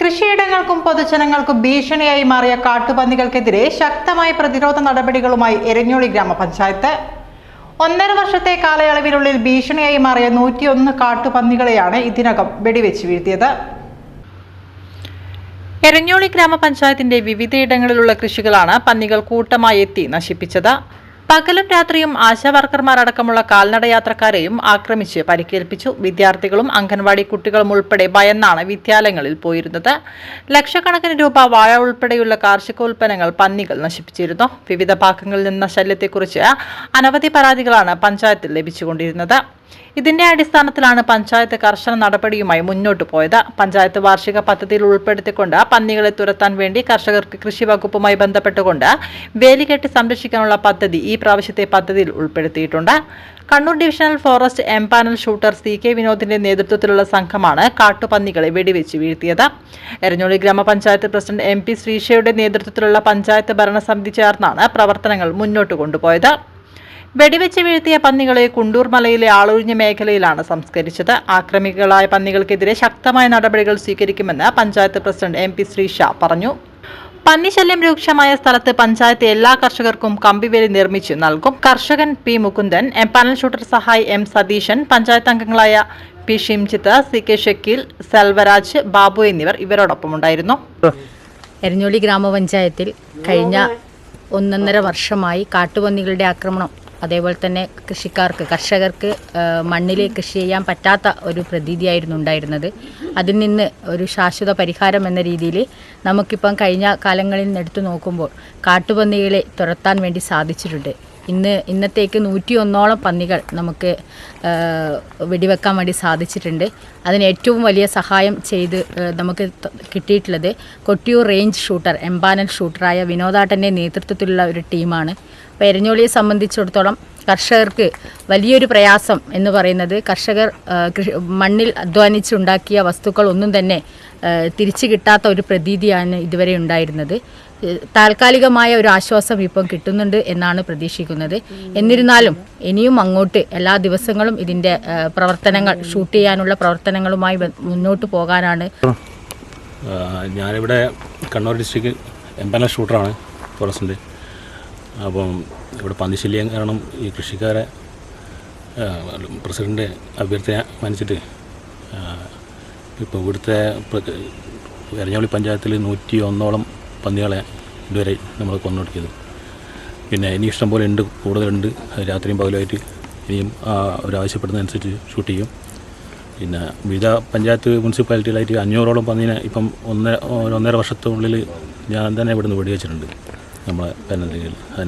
കൃഷിയിടങ്ങൾക്കും പൊതുജനങ്ങൾക്കും ഭീഷണിയായി മാറിയ കാട്ടുപന്നികൾക്കെതിരെ ശക്തമായ പ്രതിരോധ നടപടികളുമായി എരഞ്ഞോളി ഗ്രാമപഞ്ചായത്ത്. ഒന്നര വർഷത്തെ കാലയളവിനുള്ളിൽ ഭീഷണിയായി മാറിയ നൂറ്റിയൊന്ന് കാട്ടുപന്നികളെയാണ് ഇതിനകം വെടിവെച്ച് വീഴ്ത്തിയത്. എരഞ്ഞോളി ഗ്രാമപഞ്ചായത്തിന്റെ വിവിധയിടങ്ങളിലുള്ള കൃഷികളാണ് പന്നികൾ കൂട്ടമായി എത്തി നശിപ്പിച്ചത്. പകലും രാത്രിയും ആശാവർക്കർമാരടക്കമുള്ള കാൽനട യാത്രക്കാരെയും ആക്രമിച്ച് പരിക്കേൽപ്പിച്ചു. വിദ്യാർത്ഥികളും അംഗൻവാടി കുട്ടികളും ഉൾപ്പെടെ ഭയന്നാണ് വിദ്യാലയങ്ങളിൽ പോയിരുന്നത്. ലക്ഷക്കണക്കിന് രൂപ വാഴ ഉൾപ്പെടെയുള്ള കാർഷികോൽപ്പന്നങ്ങൾ പന്നികൾ നശിപ്പിച്ചിരുന്നു. വിവിധ ഭാഗങ്ങളിൽ നിന്ന ശല്യത്തെക്കുറിച്ച് അനവധി പരാതികളാണ് പഞ്ചായത്തിൽ ലഭിച്ചുകൊണ്ടിരുന്നത്. ഇതിന്റെ അടിസ്ഥാനത്തിലാണ് പഞ്ചായത്ത് കർശന നടപടിയുമായി മുന്നോട്ടു പോയത്. പഞ്ചായത്ത് വാർഷിക പദ്ധതിയിൽ ഉൾപ്പെടുത്തിക്കൊണ്ട് പന്നികളെ തുരത്താൻ വേണ്ടി കർഷകർക്ക് കൃഷി വകുപ്പുമായി ബന്ധപ്പെട്ടുകൊണ്ട് വേലികെട്ടി സംരക്ഷിക്കാനുള്ള പദ്ധതി ഈ പ്രാവശ്യത്തെ പദ്ധതിയിൽ ഉൾപ്പെടുത്തിയിട്ടുണ്ട്. Kannur divisional forest empanel shooter C K വിനോദിന്റെ നേതൃത്വത്തിലുള്ള സംഘമാണ് കാട്ടുപന്നികളെ വെടിവെച്ച് വീഴ്ത്തിയത്. എരഞ്ഞോളി ഗ്രാമപഞ്ചായത്ത് പ്രസിഡന്റ് എം പി ശ്രീഷയുടെ നേതൃത്വത്തിലുള്ള പഞ്ചായത്ത് ഭരണസമിതി ചേർന്നാണ് പ്രവർത്തനങ്ങൾ മുന്നോട്ട് കൊണ്ടുപോയത്. വെടിവെച്ച് വീഴ്ത്തിയ പന്നികളെ കുണ്ടൂർ മലയിലെ ആളൊഴിഞ്ഞ മേഖലയിലാണ് സംസ്കരിച്ചത്. ആക്രമികളായ പന്നികൾക്കെതിരെ ശക്തമായ നടപടികൾ സ്വീകരിക്കുമെന്ന് panchayat president M P Sreesha പറഞ്ഞു. പന്നിശല്യം രൂക്ഷമായ സ്ഥലത്ത് പഞ്ചായത്ത് എല്ലാ കർഷകർക്കും കമ്പിവേലി നിർമ്മിച്ചു നൽകും. കർഷകൻ P Mukundan empanel shooter സഹായി എം സതീശൻ പഞ്ചായത്ത് അംഗങ്ങളായ P Shimjith C K Shakeel Selvaraj Babu എന്നിവർ ഇവരോടൊപ്പം ഉണ്ടായിരുന്നു. എരഞ്ഞോളി ഗ്രാമപഞ്ചായത്തിൽ കഴിഞ്ഞ ഒന്നൊന്നര വർഷമായി കാട്ടുപന്നികളുടെ ആക്രമണം അതേപോലെ തന്നെ കൃഷിക്കാർക്ക് കർഷകർക്ക് മണ്ണിൽ കൃഷി ചെയ്യാൻ പറ്റാത്ത ഒരു പ്രതീതിയായിരുന്നു ഉണ്ടായിരുന്നത്. അതിൽ നിന്ന് ഒരു ശാശ്വത പരിഹാരം എന്ന രീതിയിൽ നമുക്കിപ്പം കഴിഞ്ഞ കാലങ്ങളിൽ നിന്ന് എടുത്തു നോക്കുമ്പോൾ കാട്ടുപന്നികളെ തുരത്താൻ വേണ്ടി സാധിച്ചിട്ടുണ്ട്. ഇന്ന് ഇന്നത്തേക്ക് നൂറ്റി ഒന്നോളം പന്നികൾ നമുക്ക് വെടിവെക്കാൻ വേണ്ടി സാധിച്ചിട്ടുണ്ട്. അതിന് ഏറ്റവും വലിയ സഹായം ചെയ്ത് നമുക്ക് കിട്ടിയിട്ടുള്ളത് കൊട്ടിയൂർ റേഞ്ച് ഷൂട്ടർ എംപാനൽ ഷൂട്ടറായ വിനോദാട്ടന്റെ നേതൃത്വത്തിലുള്ള ഒരു ടീമാണ് അപ്പോൾ എരഞ്ഞോളിയെ സംബന്ധിച്ചിടത്തോളം കർഷകർക്ക് വലിയൊരു പ്രയാസം എന്ന് പറയുന്നത് കർഷകർ മണ്ണിൽ അധ്വാനിച്ചുണ്ടാക്കിയ വസ്തുക്കൾ ഒന്നും തന്നെ തിരിച്ചു കിട്ടാത്ത ഒരു പ്രതീതിയാണ് ഇതുവരെ ഉണ്ടായിരുന്നത്. താൽക്കാലികമായ ഒരു ആശ്വാസം ഇപ്പം കിട്ടുന്നുണ്ട് എന്നാണ് പ്രതീക്ഷിക്കുന്നത്. എന്നിരുന്നാലും ഇനിയും അങ്ങോട്ട് എല്ലാ ദിവസങ്ങളും ഇതിന്റെ പ്രവർത്തനങ്ങൾ ഷൂട്ട് ചെയ്യാനുള്ള പ്രവർത്തനങ്ങളുമായി മുന്നോട്ട് പോകാനാണ്. ഞാനിവിടെ കണ്ണൂർ ഡിസ്ട്രിക്ട് എംപനൽ ഷൂട്ടറാണ്. ഫോറസ്റ്റിന്റെ അപ്പം ഇവിടെ പന്നിശല്യം കാരണം ഈ കൃഷിക്കാരെ പ്രസിഡന്റ് അഭ്യർത്ഥന മാനിച്ചിട്ട് ഇപ്പോൾ ഇവിടുത്തെ എരഞ്ഞോളി പഞ്ചായത്തിൽ നൂറ്റി ഒന്നോളം പന്നികളെ ഇതുവരെ നമ്മൾ കൊന്നൊടുക്കിയത്. പിന്നെ ഇനി ഇഷ്ടം പോലെ ഉണ്ട് കൂടുതലുണ്ട്. രാത്രിയും പകലുമായിട്ട് ഇനിയും അവരാവശ്യപ്പെടുന്നതനുസരിച്ച് ഷൂട്ട് ചെയ്യും. പിന്നെ വിവിധ പഞ്ചായത്ത് മുനിസിപ്പാലിറ്റികളായിട്ട് അഞ്ഞൂറോളം പന്നീനെ ഇപ്പം ഒന്നര ഒന്നര വർഷത്തിനുള്ളിൽ ഞാൻ തന്നെ ഇവിടുന്ന് വെടിവെച്ചിട്ടുണ്ട്. നമ്മളെ പനന്തയിൽ